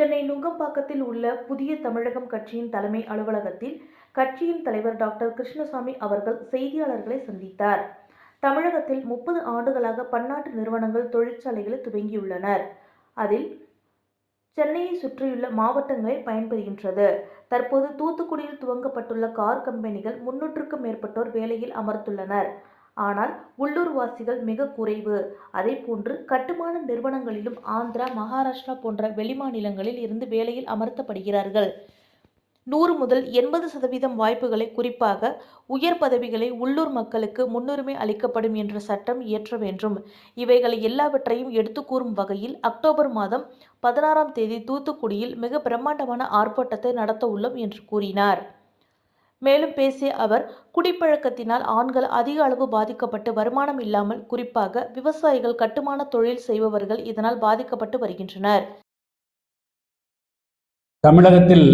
சென்னை நுங்கம்பாக்கத்தில் உள்ள புதிய தமிழகம் கட்சியின் தலைமை அலுவலகத்தில் கட்சியின் தலைவர் டாக்டர் கிருஷ்ணசாமி அவர்கள் செய்தியாளர்களை சந்தித்தார். தமிழகத்தில் முப்பது ஆண்டுகளாக பன்னாட்டு நிறுவனங்கள் தொழிற்சாலைகளை துவங்கியுள்ளனர். அதில் சென்னையை சுற்றியுள்ள மாவட்டங்களை பயன்பெறுகின்றது. தற்போது தூத்துக்குடியில் துவங்கப்பட்டுள்ள கார் கம்பெனிகள் முன்னூற்றுக்கும் மேற்பட்டோர் வேலையில் அமர்ந்துள்ளனர். ஆனால் உள்ளூர் வாசிகள் மிக குறைவு. அதேபோன்று கட்டுமான நிறுவனங்களிலும் ஆந்திரா மகாராஷ்டிரா போன்ற வெளிமாநிலங்களில் இருந்து வேலையில் அமர்த்தப்படுகிறார்கள். நூறு முதல் எண்பது சதவீதம் வாய்ப்புகளை குறிப்பாக உயர் பதவிகளை உள்ளூர் மக்களுக்கு முன்னுரிமை அளிக்கப்படும் என்ற சட்டம் இயற்ற வேண்டும். இவைகளை எல்லாவற்றையும் எடுத்து கூறும் வகையில் அக்டோபர் மாதம் பதினாறாம் தேதி தூத்துக்குடியில் மிக பிரம்மாண்டமான ஆர்ப்பாட்டத்தை நடத்த உள்ளோம் என்று கூறினார். மேலும் பேசிய அவர் குடிப்பழக்கத்தினால் ஆண்கள் அதிக அளவு பாதிக்கப்பட்டு வருமானம் இல்லாமல் குறிப்பாக விவசாயிகள் கட்டுமான தொழில் செய்பவர்கள் இதனால் பாதிக்கப்பட்டு வருகின்றனர். தமிழகத்தில்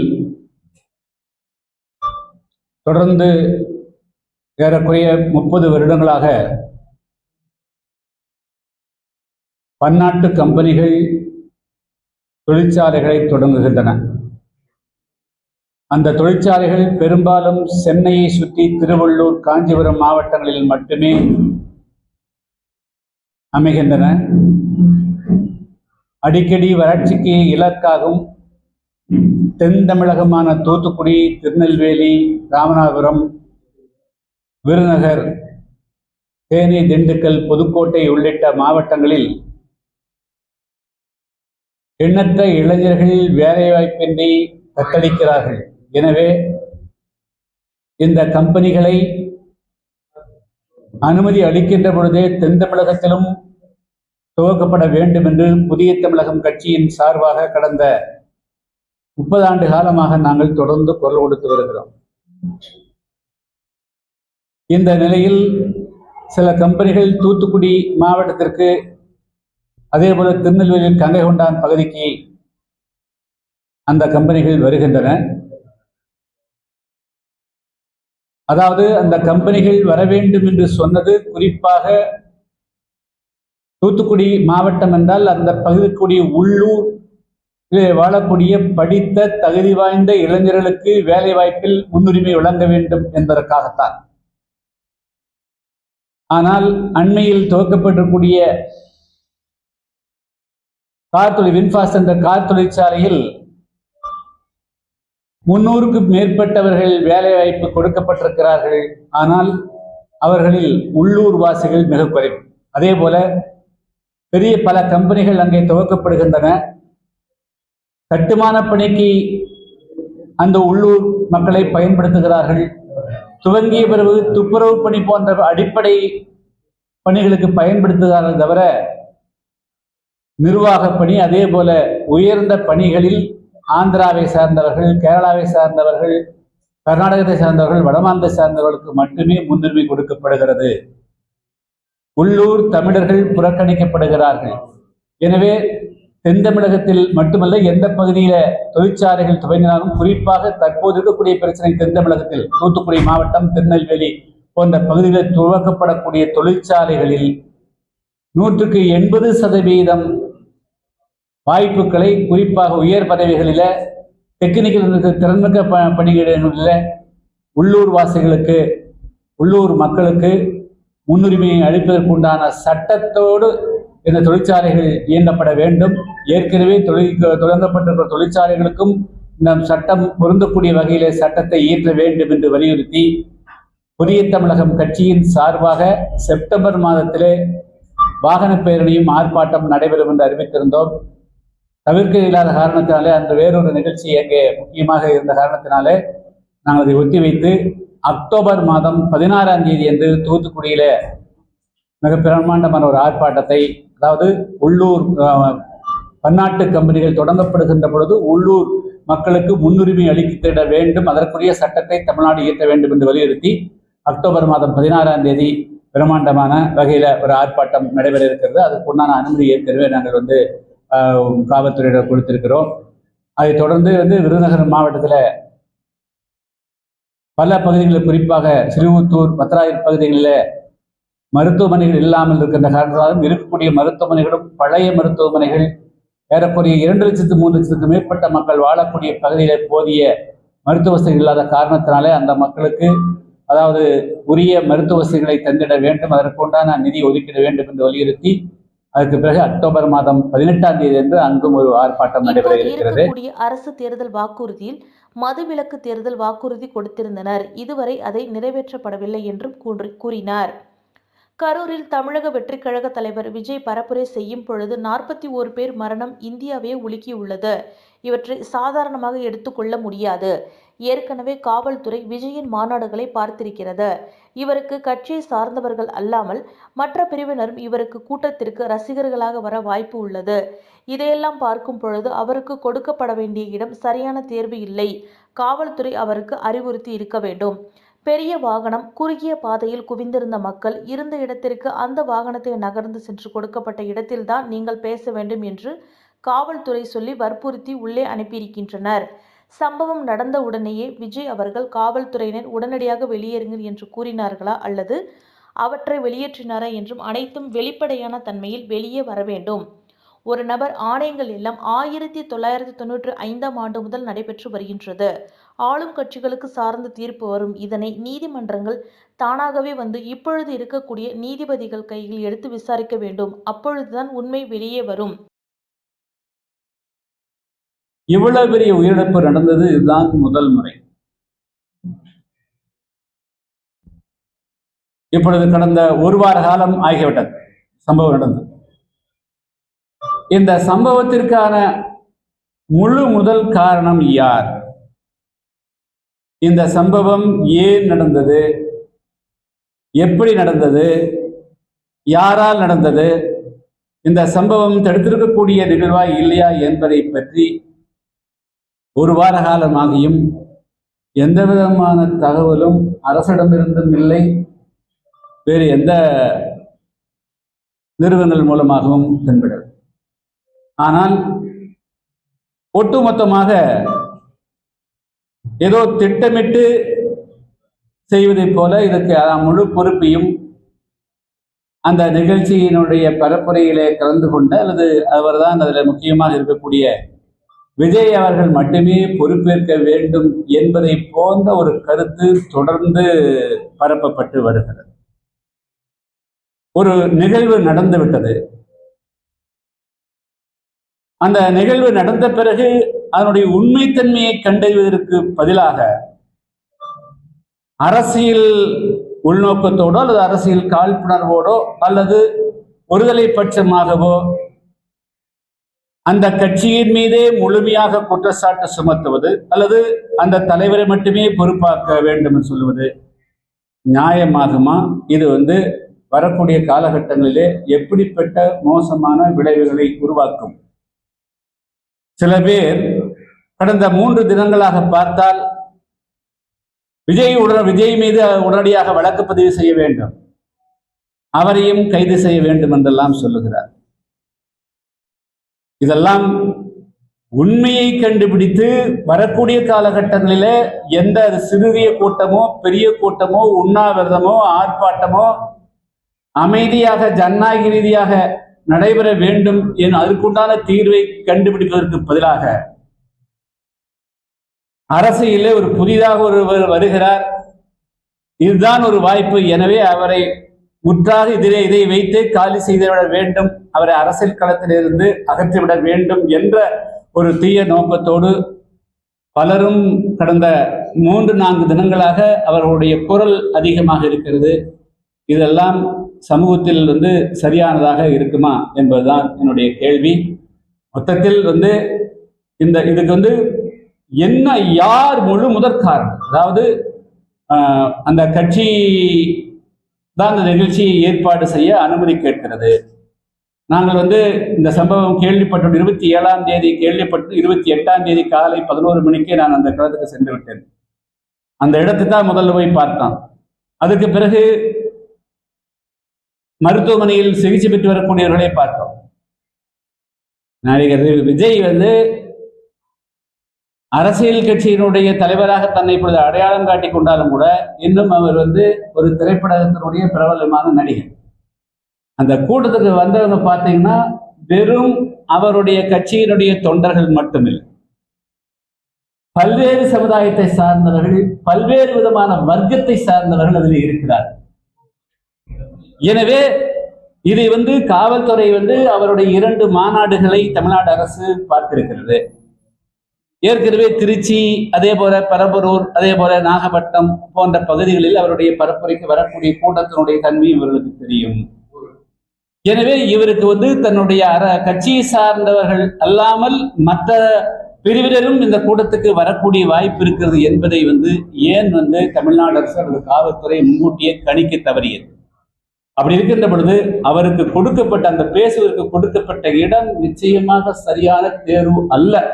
தொடர்ந்து ஏறக்குறைய முப்பது வருடங்களாக பன்னாட்டு கம்பெனிகள் தொழிற்சாலைகளை தொடங்குகின்றன. அந்த தொழிற்சாலைகள் பெரும்பாலும் சென்னையை சுற்றி திருவள்ளூர் காஞ்சிபுரம் மாவட்டங்களில் மட்டுமே அமைகின்றன. அடிக்கடி வறட்சிக்கு இலக்காகும் தென் தமிழகமான தூத்துக்குடி திருநெல்வேலி ராமநாதபுரம் விருநகர் தேனி திண்டுக்கல் புதுக்கோட்டை உள்ளிட்ட மாவட்டங்களில் எண்ணற்ற இளைஞர்கள் வேலைவாய்ப்பின்றி தத்தளிக்கிறார்கள். எனவே இந்த கம்பெனிகளை அனுமதி அளிக்கின்ற பொழுதே தென் தமிழகத்திலும் துவக்கப்பட வேண்டும் என்று புதிய தமிழகம் கட்சியின் சார்பாக கடந்த முப்பது ஆண்டு காலமாக நாங்கள் தொடர்ந்து குரல் கொடுத்து வருகிறோம். இந்த நிலையில் சில கம்பெனிகள் தூத்துக்குடி மாவட்டத்திற்கு அதே போல திருநெல்வேலியில் கங்கை கொண்டான் பகுதிக்கு அந்த கம்பெனிகள் வருகின்றன. அதாவது அந்த கம்பெனிகள் வர வேண்டும் என்று சொன்னது குறிப்பாக தூத்துக்குடி மாவட்டம் என்றால் அந்த பகுதிக்குடி உள்ளூர் வாழக்கூடிய படித்த தகுதி வாய்ந்த இளைஞர்களுக்கு வேலை வாய்ப்பில் முன்னுரிமை வழங்க வேண்டும் என்பதற்காகத்தான். ஆனால் அண்மையில் துவக்கப்பட்டிருக்கூடிய கார் தொழில் வின்பாஸ் என்ற கார் தொழிற்சாலையில் முன்னூறுக்கும் மேற்பட்டவர்கள் வேலைவாய்ப்பு கொடுக்கப்பட்டிருக்கிறார்கள். ஆனால் அவர்களில் உள்ளூர் வாசிகள் மிக குறைவு. அதே போல பெரிய பல கம்பெனிகள் அங்கே துவக்கப்படுகின்றன. கட்டுமான பணிக்கு அந்த உள்ளூர் மக்களை பயன்படுத்துகிறார்கள். துவங்கிய பிறகு துப்புரவு பணி போன்ற அடிப்படை பணிகளுக்கு பயன்படுத்துகிறார்கள் தவிர நிர்வாக பணி அதே போல உயர்ந்த பணிகளில் ஆந்திராவை சார்ந்தவர்கள் கேரளாவை சார்ந்தவர்கள் கர்நாடகத்தை சார்ந்தவர்கள் வடமாந்தை சார்ந்தவர்களுக்கு மட்டுமே முன்னுரிமை கொடுக்கப்படுகிறது. உள்ளூர் தமிழர்கள் புறக்கணிக்கப்படுகிறார்கள். எனவே தென் தமிழகத்தில் மட்டுமல்ல எந்த பகுதியில தொழிற்சாலைகள் துவங்கினாலும் குறிப்பாக தற்போது இருக்கக்கூடிய பிரச்சனை தென் தமிழகத்தில் தூத்துக்குடி மாவட்டம் திருநெல்வேலி போன்ற பகுதிகளில் துவக்கப்படக்கூடிய தொழிற்சாலைகளில் நூற்றுக்கு எண்பது சதவீதம் வாய்ப்புகளை குறிப்பாக உயர் பதவிகளில் டெக்னிக்கல் திறன்மிக்க ப பணிகளில் உள்ளூர் வாசிகளுக்கு உள்ளூர் மக்களுக்கு முன்னுரிமையை அளிப்பதற்குண்டான சட்டத்தோடு இந்த தொழிற்சாலைகள் இயங்கப்பட வேண்டும். ஏற்கனவே தொழில் தொடங்கப்பட்டிருக்கிற தொழிற்சாலைகளுக்கும் இந்த சட்டம் பொருந்தக்கூடிய வகையிலே சட்டத்தை இயற்ற வேண்டும் என்று வலியுறுத்தி புதிய தமிழகம் கட்சியின் சார்பாக செப்டம்பர் மாதத்திலே வாகன பேரணியும் ஆர்ப்பாட்டம் நடைபெறும் என்று அறிவித்திருந்தோம். தவிர்க்க இல்லாத காரணத்தினாலே அந்த வேறொரு நிகழ்ச்சி அங்கே முக்கியமாக இருந்த காரணத்தினாலே நாங்கள் அதை ஒத்திவைத்து அக்டோபர் மாதம் பதினாறாம் தேதி என்று தூத்துக்குடியில மிக பிரம்மாண்டமான ஒரு ஆர்ப்பாட்டத்தை அதாவது உள்ளூர் பன்னாட்டு கம்பெனிகள் தொடங்கப்படுகின்ற பொழுது உள்ளூர் மக்களுக்கு முன்னுரிமை அளித்திட வேண்டும் அதற்குரிய சட்டத்தை தமிழ்நாடு இயற்ற வேண்டும் என்று வலியுறுத்தி அக்டோபர் மாதம் பதினாறாம் தேதி பிரம்மாண்டமான வகையில் ஒரு ஆர்ப்பாட்டம் நடைபெற இருக்கிறது. அதுக்குண்டான அனுமதி ஏற்கனவே நாங்கள் வந்து காவல்துறையிடம் கொடுத்திருக்கிறோம். அதை தொடர்ந்து வந்து விருதுநகர் மாவட்டத்தில் பல பகுதிகளில் குறிப்பாக சிறுவத்தூர் பத்ராயிரம் பகுதிகளில் மருத்துவமனைகள் இல்லாமல் இருக்கின்ற காரணத்தாலும் இருக்கக்கூடிய மருத்துவமனைகளும் பழைய மருத்துவமனைகள் ஏறக்குறைய இரண்டு லட்சத்து மூன்று லட்சத்துக்கு மேற்பட்ட மக்கள் வாழக்கூடிய பகுதியில் போதிய மருத்துவ வசதிகள் இல்லாத காரணத்தினாலே அந்த மக்களுக்கு அதாவது உரிய மருத்துவ வசதிகளை தந்திட வேண்டும். அதற்குண்டான நிதி ஒதுக்கிட வேண்டும் என்று வலியுறுத்தி அதற்கு பிறகு அக்டோபர் மாதம் பதினெட்டாம் தேதி என்று அங்கும் ஒரு ஆர்ப்பாட்டம் நடைபெற இருக்கிறது அரசு தேர்தல் வாக்குறுதியில் மதுவிலக்கு தேர்தல் வாக்குறுதி கொடுத்திருந்தனர். இதுவரை அதை நிறைவேற்றப்படவில்லை என்றும் கூறி- கூறினார். கரூரில் தமிழக வெற்றிக் கழக தலைவர் விஜய் பரப்புரை செய்யும் பொழுது நாற்பத்தி ஓரு பேர் மரணம் இந்தியாவே உலுக்கியுள்ளது. இவற்றை சாதாரணமாக எடுத்துக்கொள்ள முடியாது. ஏற்கனவே காவல்துறை விஜயின் மாநாடுகளை பார்த்திருக்கிறது. இவருக்கு கட்சியை சார்ந்தவர்கள் அல்லாமல் மற்ற பிரிவினரும் இவருக்கு கூட்டத்திற்கு ரசிகர்களாக வர வாய்ப்பு உள்ளது. இதையெல்லாம் பார்க்கும் பொழுது அவருக்கு கொடுக்கப்பட வேண்டிய இடம் சரியான தேர்வு இல்லை. காவல்துறை அவருக்கு அறிவுறுத்தி இருக்க வேண்டும். பெரிய வாகனம் குறுகிய பாதையில் குவிந்திருந்த மக்கள் இருந்த இடத்திற்கு அந்த வாகனத்தை நகர்ந்து சென்று கொடுக்கப்பட்ட இடத்தில்தான் நீங்கள் பேச வேண்டும் என்று காவல்துறை சொல்லி வற்புறுத்தி உள்ளே அனுப்பியிருக்கின்றனர். சம்பவம் நடந்த உடனேயே விஜய் அவர்கள் காவல்துறையினர் உடனடியாக வெளியேறுங்கள் என்று கூறினார்களா அல்லது அவற்றை வெளியேற்றினாரா என்றும் அனைத்தும் வெளிப்படையான தன்மையில் வெளியே வர வேண்டும். ஒரு நபர் ஆணையங்கள் எல்லாம் ஆயிரத்தி தொள்ளாயிரத்தி தொண்ணூற்றி ஐந்தாம் ஆண்டு முதல் நடைபெற்று வருகின்றது. ஆளும் கட்சிகளுக்கு சார்ந்த தீர்ப்பு வரும். இதனை நீதிமன்றங்கள் தானாகவே வந்து இப்பொழுது இருக்கக்கூடிய நீதிபதிகள் கையில் எடுத்து விசாரிக்க வேண்டும். அப்பொழுதுதான் உண்மை வெளியே வரும். இவ்வளவு பெரிய உயிரிழப்பு நடந்தது இதுதான் முதல் முறை. இப்பொழுது கடந்த ஒரு வார காலம் ஆகிவிட்டது சம்பவம் நடந்தது. இந்த சம்பவத்திற்கான முழு முதல் காரணம் யார்? இந்த சம்பவம் ஏன் நடந்தது? எப்படி நடந்தது? யாரால் நடந்தது? இந்த சம்பவம் தடுத்திருக்கக்கூடிய நிகழ்வா இல்லையா என்பதை பற்றி ஒரு வார காலமாகியும் எந்த விதமான தகவலும் அரசிடமிருந்தும் இல்லை. வேறு எந்த நிறுவனங்கள் மூலமாகவும் தென்படவில்லை. ஆனால் ஒட்டுமொத்தமாக ஏதோ திட்டமிட்டு செய்வதைப் போல இதற்கு முழு பொறுப்பையும் அந்த நிகழ்ச்சியினுடைய பரப்புரையிலே கலந்து கொண்ட அல்லது அவர்தான் அதில் முக்கியமாக இருக்கக்கூடிய விஜய் அவர்கள் மட்டுமே பொறுப்பேற்க வேண்டும் என்பதை போன்ற ஒரு கருத்து தொடர்ந்து பரப்பப்பட்டு வருகிறது. ஒரு நிகழ்வு நடந்துவிட்டது அந்த நிகழ்வு நடந்த பிறகு அதனுடைய உண்மைத்தன்மையை கண்டறிவதற்கு பதிலாக அரசியல் உள்நோக்கத்தோடோ அல்லது அரசியல் காழ்ப்புணர்வோடோ அல்லது ஒருதலை பட்சமாகவோ அந்த கட்சியின் மீதே முழுமையாக குற்றச்சாட்டு சுமத்துவது அல்லது அந்த தலைவரை மட்டுமே பொறுப்பாக்க வேண்டும் என்று சொல்லுவது நியாயமாகுமா? இது வந்து வரக்கூடிய காலகட்டங்களிலே எப்படிப்பட்ட மோசமான விளைவுகளை உருவாக்கும்? சில பேர் கடந்த மூன்று தினங்களாக பார்த்தால் விஜய் உடன் விஜய் மீது உடனடியாக வழக்கு பதிவு செய்ய வேண்டும். அவரையும் கைது செய்ய வேண்டும் என்றெல்லாம் சொல்லுகிறார். இதெல்லாம் உண்மையை கண்டுபிடித்து வரக்கூடிய காலகட்டங்களிலே எந்த அது சிறிய கூட்டமோ பெரிய கூட்டமோ உண்ணாவிரதமோ ஆர்ப்பாட்டமோ அமைதியாக ஜனநாயக ரீதியாக நடைபெற வேண்டும் என் அதற்குண்டான தீர்வை கண்டுபிடிப்பதற்கு பதிலாக அரசியலே ஒரு புதிதாக ஒருவர் வருகிறார். இதுதான் ஒரு வாய்ப்பு. எனவே அவரை முற்றாக இதிலே இதை வைத்து காலி செய்துவிட வேண்டும் அவரை அரசியல் களத்திலிருந்து அகற்றிவிட வேண்டும் என்ற ஒரு தீய நோக்கத்தோடு பலரும் கடந்த மூன்று நான்கு தினங்களாக அவர்களுடைய குரல் அதிகமாக இருக்கிறது. இதெல்லாம் சமூகத்தில் வந்து சரியானதாக இருக்குமா என்பதுதான் என்னுடைய கேள்வி. மொத்தத்தில் வந்து இந்த இதுக்கு வந்து என்ன யார் முழு முதற்காரணம் அதாவது அந்த கட்சி தான் அந்த நிகழ்ச்சியை ஏற்பாடு செய்ய அனுமதி கேட்கிறது. நாங்கள் வந்து இந்த சம்பவம் கேள்விப்பட்டோம். இருபத்தி ஏழாம் தேதி கேள்விப்பட்டு இருபத்தி எட்டாம் தேதி காலை பதினோரு மணிக்கே நான் அந்த களத்துக்கு சென்று விட்டேன். அந்த இடத்தை தான் முதல்ல போய் பார்த்தான். அதுக்கு பிறகு மருத்துவமனையில் சிகிச்சை பெற்று வரக்கூடியவர்களை பார்த்தோம். நடிகர் விஜய் வந்து அரசியல் கட்சியினுடைய தலைவராக தன்னை இப்பொழுது அடையாளம் காட்டிக் கொண்டாலும் கூட இன்னும் அவர் வந்து ஒரு திரைப்படத்தினுடைய பிரபலமான நடிகர். அந்த கூட்டத்துக்கு வந்தவங்க பார்த்தீங்கன்னா வெறும் அவருடைய கட்சியினுடைய தொண்டர்கள் மட்டுமில்லை. பல்வேறு சமுதாயத்தை சார்ந்தவர்கள் பல்வேறு விதமான வர்க்கத்தை சார்ந்தவர்கள் அதில் இருக்கிறார் எனவே இதை வந்து காவல்துறை வந்து அவருடைய இரண்டு மாநாடுகளை தமிழ்நாடு அரசு பார்த்திருக்கிறது. ஏற்கனவே திருச்சி அதே போல பரம்பரூர் அதே போல நாகப்பட்டினம் போன்ற பகுதிகளில் அவருடைய பரப்புரைக்கு வரக்கூடிய கூட்டத்தினுடைய தன்மை இவர்களுக்கு தெரியும். எனவே இவருக்கு வந்து தன்னுடைய அற கட்சியை சார்ந்தவர்கள் அல்லாமல் மற்ற பிரிவினரும் இந்த கூட்டத்துக்கு வரக்கூடிய வாய்ப்பு இருக்கிறது என்பதை வந்து ஏன் வந்து தமிழ்நாடு அரசு அல்லது காவல்துறை முன்கூட்டியே கணிக்க தவறியது? அப்படி இருக்கின்ற பொழுது அவருக்கு கொடுக்கப்பட்ட அந்த பேசுவதற்கு கொடுக்கப்பட்ட இடம் நிச்சயமாக சரியான தேர்வு அல்ல.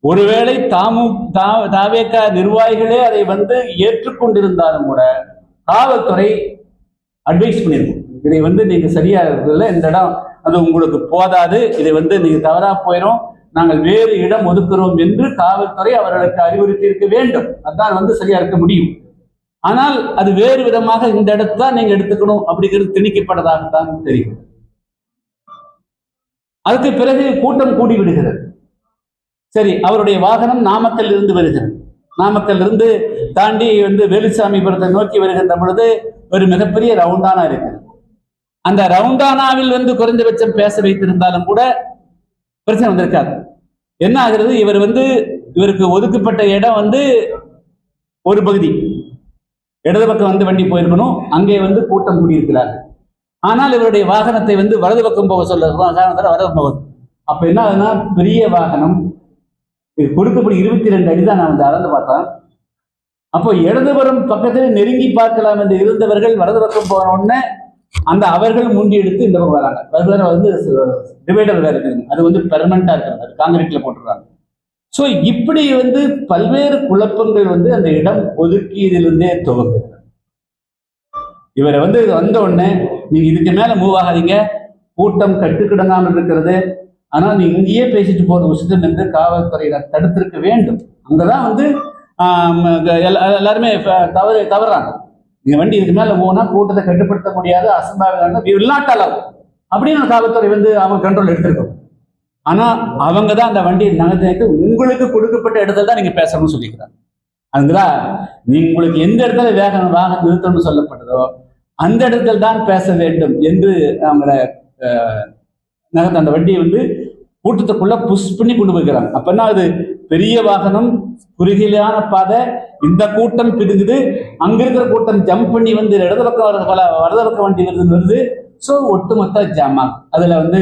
ஒருவேளை தாமு தா- நிர்வாகிகளே அதை வந்து ஏற்றுக்கொண்டிருந்தாலும் கூட காவல்துறை அட்வைஸ் பண்ணியிருக்கும் இதை வந்து நீங்க சரியா இருக்குல்ல இந்த இடம் அது உங்களுக்கு போதாது இதை வந்து நீங்க தவறா போயிடும் நாங்கள் வேறு இடம் ஒதுக்குறோம் என்று காவல்துறை அவர்களுக்கு அறிவுறுத்தி இருக்க வேண்டும். அதான் வந்து சரியா இருக்க முடியும். ஆனால் அது வேறு விதமாக இந்த இடத்தான் நீங்க எடுத்துக்கணும் அப்படிங்கிறது திணிக்கப்பட்டதாகத்தான் தெரியும். அதுக்கு பிறகு கூட்டம் கூடி விடுகிறது சரி அவருடைய வாகனம் நாமக்கல் இருந்து வருகிறது. நாமக்கல் இருந்து தாண்டி வந்து வேலுசாமிபுரத்தை நோக்கி வருகின்ற பொழுது ஒரு மிகப்பெரிய ரவுண்டானா இருக்குது. அந்த ரவுண்டானாவில் வந்து குறைந்தபட்சம் பேச வைத்திருந்தாலும் கூட பிரச்சனை வந்திருக்காரு என்ன ஆகிறது? இவர் வந்து இவருக்கு ஒதுக்கப்பட்ட இடம் வந்து ஒரு பகுதி. இடது பக்கம் வந்து வண்டி போயிருக்கணும். அங்கே வந்து கூட்டம் கூடியிருக்கிறார் ஆனால் இவருடைய வாகனத்தை வந்து வலது பக்கம் போக சொல்ல வாகனத்தில் வலது பக்கம் போகுது. அப்ப என்ன ஆகுதுன்னா பெரிய வாகனம் கொடுக்கப்படி இருபத்தி ரெண்டு அடி தான் நான் வந்து அளந்து பார்த்தேன். அப்போ இடதுபுறம் பக்கத்தில் நெருங்கி பார்க்கலாம் என்று இருந்தவர்கள் வலது பக்கம் போன உடனே அந்த அவர்கள் முண்டி எடுத்து இந்த பக்கம் வராங்க. வேற வந்து டிவைடர் வேற இருக்குது அது வந்து பெர்மனண்டா இருக்கிறது. அது காங்கிரீட்ல போட்டுறாங்க ஸோ இப்படி வந்து பல்வேறு குழப்பங்கள் வந்து அந்த இடம் ஒதுக்கியதிலிருந்தே துவங்குது இவரை வந்து வந்த உடனே நீங்க இதுக்கு மேல மூவ் ஆகாதீங்க. கூட்டம் கட்டுக்கிடங்காமல் இருக்கிறது. ஆனால் நீ இங்கேயே பேசிட்டு போறது உசிதம் என்று காவல்துறையினர் தடுத்திருக்க வேண்டும். அங்கதான் வந்து எல்லாருமே தவறு தவறாங்க. நீங்கள் வண்டி இதுக்கு மேல போனா கூட்டத்தை கட்டுப்படுத்த முடியாது அசம்பாவிதம் வில் அளவு அப்படின்னு காவல்துறை வந்து அவங்க கண்ட்ரோல் எடுத்திருக்கோம். ஆனா அவங்க தான் அந்த வண்டியை நகர்த்து உங்களுக்கு கொடுக்கப்பட்ட இடத்துல தான் நீங்க பேசணும்னு சொல்லிக்கிறாங்க. அதுதான் உங்களுக்கு எந்த இடத்துல வேகம் வாகனம் நிறுத்தணும்னு சொல்லப்பட்டதோ அந்த இடத்துல தான் பேச வேண்டும் என்று அவங்கள நகர்த்த அந்த வண்டியை வந்து கூட்டத்துக்குள்ள புஷ் பண்ணி கொண்டு போய்க்கிறாங்க அப்ப அது பெரிய வாகனம் குறுகிலான பாதை இந்த கூட்டம் பிரிஞ்சுது அங்க இருக்கிற கூட்டம் ஜம்ப் பண்ணி வந்து இடது பக்கம் வர போல வலது பக்கம் வண்டி வருது வருது. ஸோ ஒட்டுமொத்த ஜாமா அதுல வந்து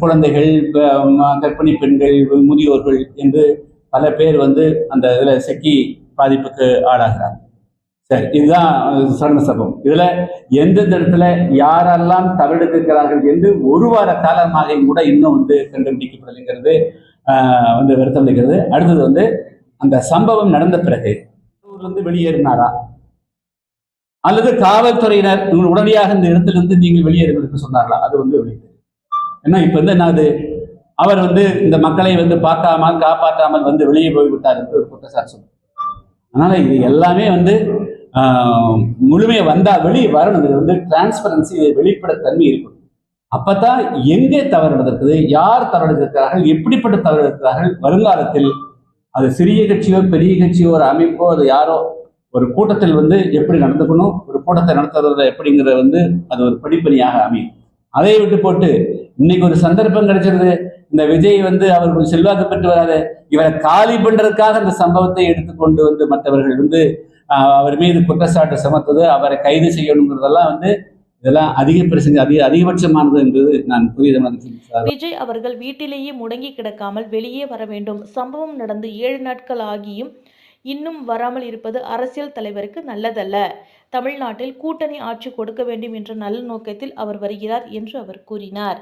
குழந்தைகள் அஹ், கர்ப்பிணி பெண்கள் முதியோர்கள் என்று பல பேர் வந்து அந்த இதில் செக்கி பாதிப்புக்கு ஆளாகிறாங்க. சரி இதுதான் சரண சபம் இதுல எந்தெந்த இடத்துல யாரெல்லாம் தவறெடுக்கிறார்கள் என்று ஒரு வார காலமாக கூட இன்னும் வந்து கண்டுபிடிக்கப்படலைங்கிறது வந்து வருத்தம் அளிக்கிறது. அடுத்தது வந்து அந்த சம்பவம் நடந்த பிறகு ஊர்லேருந்து வெளியேறினாரா? அல்லது காவல்துறையினர் உங்கள் உடனடியாக இந்த இடத்திலிருந்து நீங்கள் வெளியேறுவதற்கு சொன்னார்களா? அது வந்து வெளியே ஏன்னா இப்ப வந்து என்னது அவர் வந்து இந்த மக்களை வந்து பார்க்காமல் காப்பாற்றாமல் வந்து வெளியே போய்விட்டார் என்று ஒரு குற்றச்சாட்டு சொல்லுவார் அதனால இது எல்லாமே வந்து முழுமையை வந்தால் வெளியே வரணும். இது வந்து டிரான்ஸ்பரன்சி வெளிப்படத்தன்மை இருக்கும். அப்பதான் எங்கே தவறு நடந்திருக்குது யார் தவறு எடுத்திருக்கிறார்கள் எப்படிப்பட்ட தவறு எடுக்கிறார்கள் வருங்காலத்தில் அது சிறிய கட்சியோ பெரிய கட்சியோ ஒரு அமைப்போ அது யாரோ ஒரு கூட்டத்தில் வந்து எப்படி நடந்துக்கணும் ஒரு கூட்டத்தை நடத்துறதுல எப்படிங்கிறது வந்து அது ஒரு படிப்பணியாக அமையும். அதை விட்டு போட்டு இன்னைக்கு ஒரு சந்தர்ப்பம் கிடைச்சிருது. இந்த விஜய் வந்து அவர் ஒரு செல்வாக்கு பெற்று வராது இவரை காலி பண்றதுக்காக அந்த சம்பவத்தை எடுத்துக்கொண்டு வந்து மற்றவர்கள் வந்து அவர் மீது குற்றச்சாட்டு சமத்தது அவரை கைது செய்யணுங்கிறதெல்லாம் வந்து இதெல்லாம் அதிக பிரச்சனை அதிக அதிகபட்சமானது என்பது நான் புரியுது விஜய் அவர்கள் வீட்டிலேயே முடங்கி கிடக்காமல் வெளியே வர வேண்டும். சம்பவம் நடந்து ஏழு நாட்கள் ஆகியும் இன்னும் வராமல் இருப்பது அரசியல் தலைவருக்கு நல்லதல்ல. தமிழ்நாட்டில் கூட்டணி ஆட்சி கொடுக்க வேண்டும் என்ற நல்ல நோக்கத்தில் அவர் வருகிறார் என்று அவர் கூறினார்.